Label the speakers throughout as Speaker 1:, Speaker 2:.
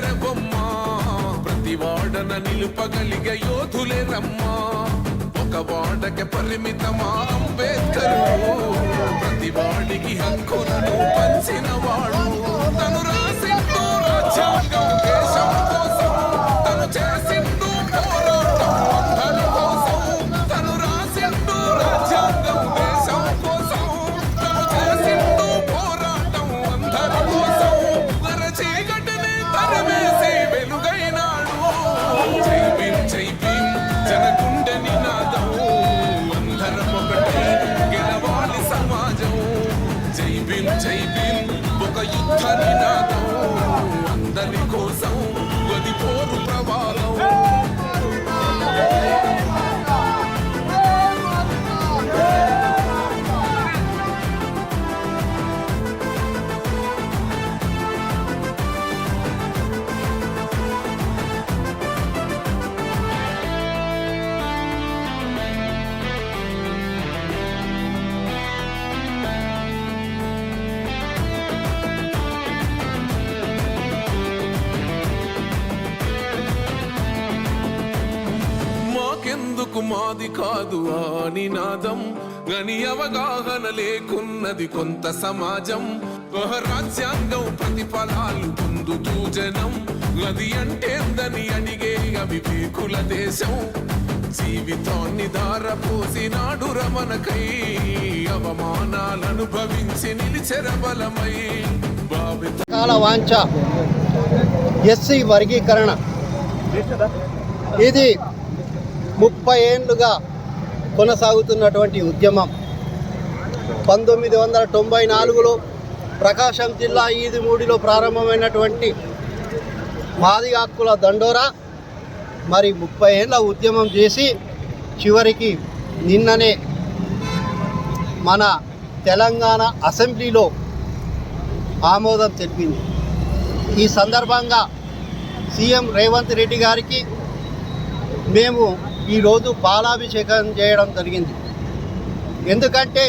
Speaker 1: తెరవమ్మా ప్రతి వాడన నిలుపగలిగే యోధులే రమ్మా. ఒక వాడకి పరిమితమా అంబేద్కర్? ప్రతి వాడికి హక్కులను పంచిన వాడు తను రాసిన జై భీమ్ జై భీమ్. ఒక యుద్ధ నినాదం. అందరి కోసం మాకెందుకు మాది కాదు ఆ నినాదం గని అవగాహన లేకున్నది కొంత సమాజం. రాజ్యాంగం ప్రతిఫలాలు పొందుతూ జనం. గది అంటేందని అడిగే అవివేకుల దేశం. జీవితాన్ని దారపోసినాడు రమణకై అవమానాలనుభవించి భవించి బలమై
Speaker 2: కాల వాంఛ ఎస్సీ వర్గీకరణ. ఇది ముప్పై ఏళ్ళుగా కొనసాగుతున్నటువంటి ఉద్యమం. పంతొమ్మిది వందల తొంభై నాలుగులో ప్రకాశం జిల్లా ఈదిమూడిలో ప్రారంభమైనటువంటి మాది హక్కుల దండోరా. మరి ముప్పై ఏళ్ళ ఉద్యమం చేసి చివరికి నిన్ననే మన తెలంగాణ అసెంబ్లీలో ఆమోదం తెలిపింది. ఈ సందర్భంగా సీఎం రేవంత్ రెడ్డి గారికి మేము ఈరోజు పాలాభిషేకం చేయడం జరిగింది. ఎందుకంటే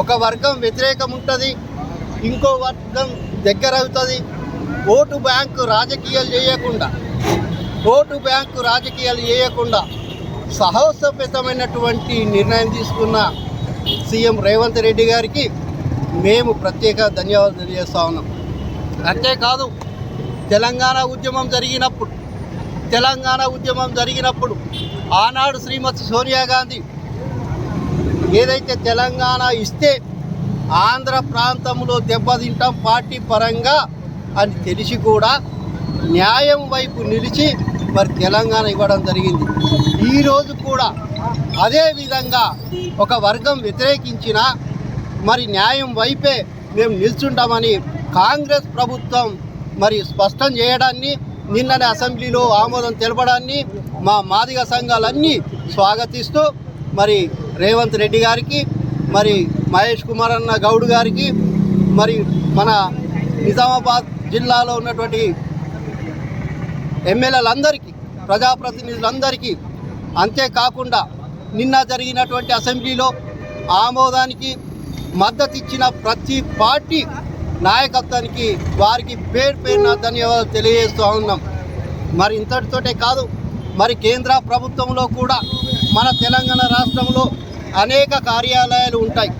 Speaker 2: ఒక వర్గం వ్యతిరేకం ఉంటుంది ఇంకో వర్గం దగ్గర అవుతుంది. ఓటు బ్యాంకు రాజకీయాలు చేయకుండా ఓటు బ్యాంకు రాజకీయాలు చేయకుండా సాహసోపేతమైనటువంటి నిర్ణయం తీసుకున్న సీఎం రేవంత్ రెడ్డి గారికి మేము ప్రత్యేక ధన్యవాదాలు తెలియజేస్తా ఉన్నాం. అంతేకాదు తెలంగాణ ఉద్యమం జరిగినప్పుడు తెలంగాణ ఉద్యమం జరిగినప్పుడు ఆనాడు శ్రీమతి సోనియా గాంధీ ఏదైతే తెలంగాణ ఇస్తే ఆంధ్ర ప్రాంతంలో దెబ్బతింటాం పార్టీ పరంగా అని తెలిసి కూడా న్యాయం వైపు నిలిచి మరి తెలంగాణ ఇవ్వడం జరిగింది. ఈరోజు కూడా అదే విధంగా ఒక వర్గం వ్యతిరేకించిన మరి న్యాయం వైపే మేము నిల్చుంటామని కాంగ్రెస్ ప్రభుత్వం మరి స్పష్టం చేయడాన్ని నిన్ననే అసెంబ్లీలో ఆమోదం తెలపడాన్ని మా మాదిగ సంఘాలన్నీ స్వాగతిస్తూ మరి రేవంత్ రెడ్డి గారికి మరి మహేష్ కుమార్ అన్న గౌడ్ గారికి మరి మన నిజామాబాద్ జిల్లాలో ఉన్నటువంటి ఎమ్మెల్యేలందరికీ ప్రజాప్రతినిధులందరికీ అంతేకాకుండా నిన్న జరిగినటువంటి అసెంబ్లీలో ఆమోదానికి మద్దతు ఇచ్చిన ప్రతి పార్టీ నాయకత్వానికి వారికి పేరు పేరున ధన్యవాదాలు తెలియజేస్తూ ఉన్నాం. మరి ఇంతటితోటే కాదు మరి కేంద్ర ప్రభుత్వంలో కూడా మన తెలంగాణ రాష్ట్రంలో అనేక కార్యాలయాలు ఉంటాయి.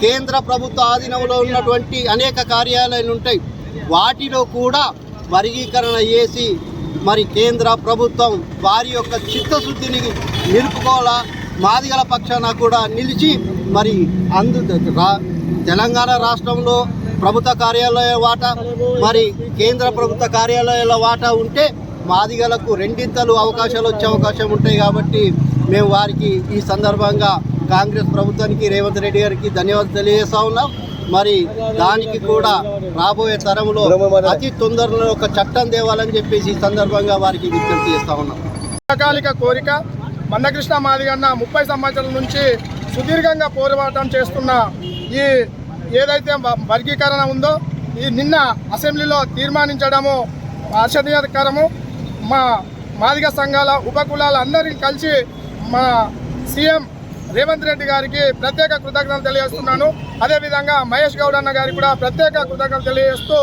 Speaker 2: కేంద్ర ప్రభుత్వ ఆధీనంలో ఉన్నటువంటి అనేక కార్యాలయాలు ఉంటాయి. వాటిలో కూడా వర్గీకరణ చేసి మరి కేంద్ర ప్రభుత్వం వారి యొక్క చిత్తశుద్ధిని నిలుపుకోవాలా? మాదిగల పక్షాన కూడా నిలిచి మరి అందు తెలంగాణ రాష్ట్రంలో ప్రభుత్వ కార్యాలయ వాటా మరి కేంద్ర ప్రభుత్వ కార్యాలయాల వాటా ఉంటే మాదిగలకు రెండింతలు అవకాశాలు వచ్చే అవకాశం ఉంటాయి కాబట్టి మేము వారికి ఈ సందర్భంగా కాంగ్రెస్ ప్రభుత్వానికి రేవంత్ రెడ్డి గారికి ధన్యవాదాలు తెలియజేస్తా ఉన్నాం. మరి దానికి కూడా రాబోయే తరంలో అతి తొందరలో ఒక చట్టం తేవాలని చెప్పేసి ఈ సందర్భంగా వారికి విజ్ఞప్తి చేస్తా ఉన్నాం.
Speaker 3: దీర్ఘకాలిక కోరిక మన్నకృష్ణ మాదిగన్న ముప్పై సంవత్సరాల నుంచి సుదీర్ఘంగా పోరాటం చేస్తున్న ఈ ఏదైతే వర్గీకరణ ఉందో ఈ నిన్న అసెంబ్లీలో తీర్మానించడము ఆశ్చర్యకరము మా మాదిగ సంఘాల ఉపకులాల అందరిని కలిసి మా సీఎం రేవంత్ రెడ్డి గారికి ప్రత్యేక కృతజ్ఞతలు తెలియజేస్తున్నాను. అదేవిధంగా మహేష్ గౌడ్ అన్న గారికి కూడా ప్రత్యేక కృతజ్ఞతలు తెలియజేస్తూ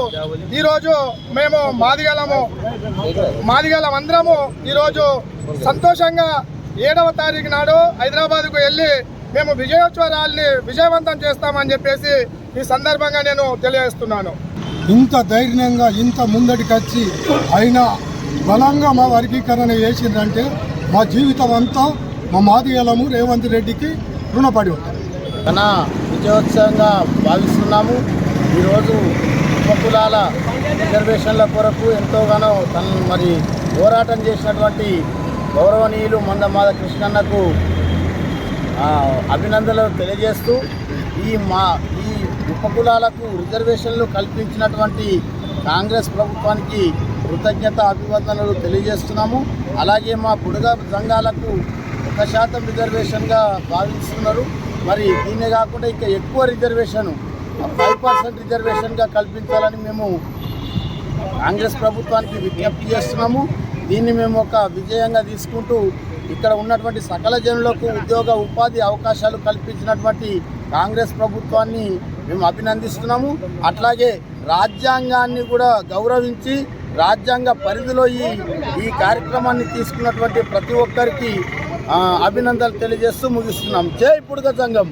Speaker 3: ఈరోజు మేము మాదిగలము మాదిగలం అందరము ఈరోజు సంతోషంగా ఏడవ తారీఖు నాడు హైదరాబాద్కు వెళ్ళి మేము విజయోత్సవాన్ని విజయవంతం చేస్తామని చెప్పేసి ఈ సందర్భంగా నేను తెలియజేస్తున్నాను.
Speaker 4: ఇంత ధైర్యంగా ఇంత ముందటికి వచ్చి అయినా బలంగా మా వర్గీకరణ చేసిందంటే మా జీవితం అంతా మా మాదిగలము రేవంత్ రెడ్డికి రుణపడి ఉంటాం.
Speaker 5: విజయోత్సవంగా భావిస్తున్నాము. ఈరోజు ఉపకులాల రిజర్వేషన్ల కొరకు ఎంతోగానో తను మరి పోరాటం చేసినటువంటి గౌరవనీయులు మందమాద కృష్ణన్నకు అభినందనలు తెలియజేస్తూ ఈ మా ఈ ఉపకులాలకు రిజర్వేషన్లు కల్పించినటువంటి కాంగ్రెస్ ప్రభుత్వానికి కృతజ్ఞత అభివందనలు తెలియజేస్తున్నాము. అలాగే మా బుడగ సంఘాలకు ఒక శాతం రిజర్వేషన్గా భావిస్తున్నారు. మరి దీన్నే కాకుండా ఇంకా ఎక్కువ రిజర్వేషన్ ఫైవ్ పర్సెంట్ రిజర్వేషన్గా కల్పించాలని మేము కాంగ్రెస్ ప్రభుత్వానికి విజ్ఞప్తి చేస్తున్నాము. దీన్ని మేము ఒక విజయంగా తీసుకుంటూ ఇక్కడ ఉన్నటువంటి సకల జనులకు ఉద్యోగ ఉపాధి అవకాశాలు కల్పించినటువంటి కాంగ్రెస్ ప్రభుత్వాన్ని మేము అభినందిస్తున్నాము. అట్లాగే రాజ్యాంగాన్ని కూడా గౌరవించి రాజ్యాంగ పరిధిలో ఈ ఈ కార్యక్రమాన్ని తీసుకున్నటువంటి ప్రతి ఒక్కరికి అభినందనలు తెలియజేస్తూ ముగిస్తున్నాం జై పుడుగ సంఘం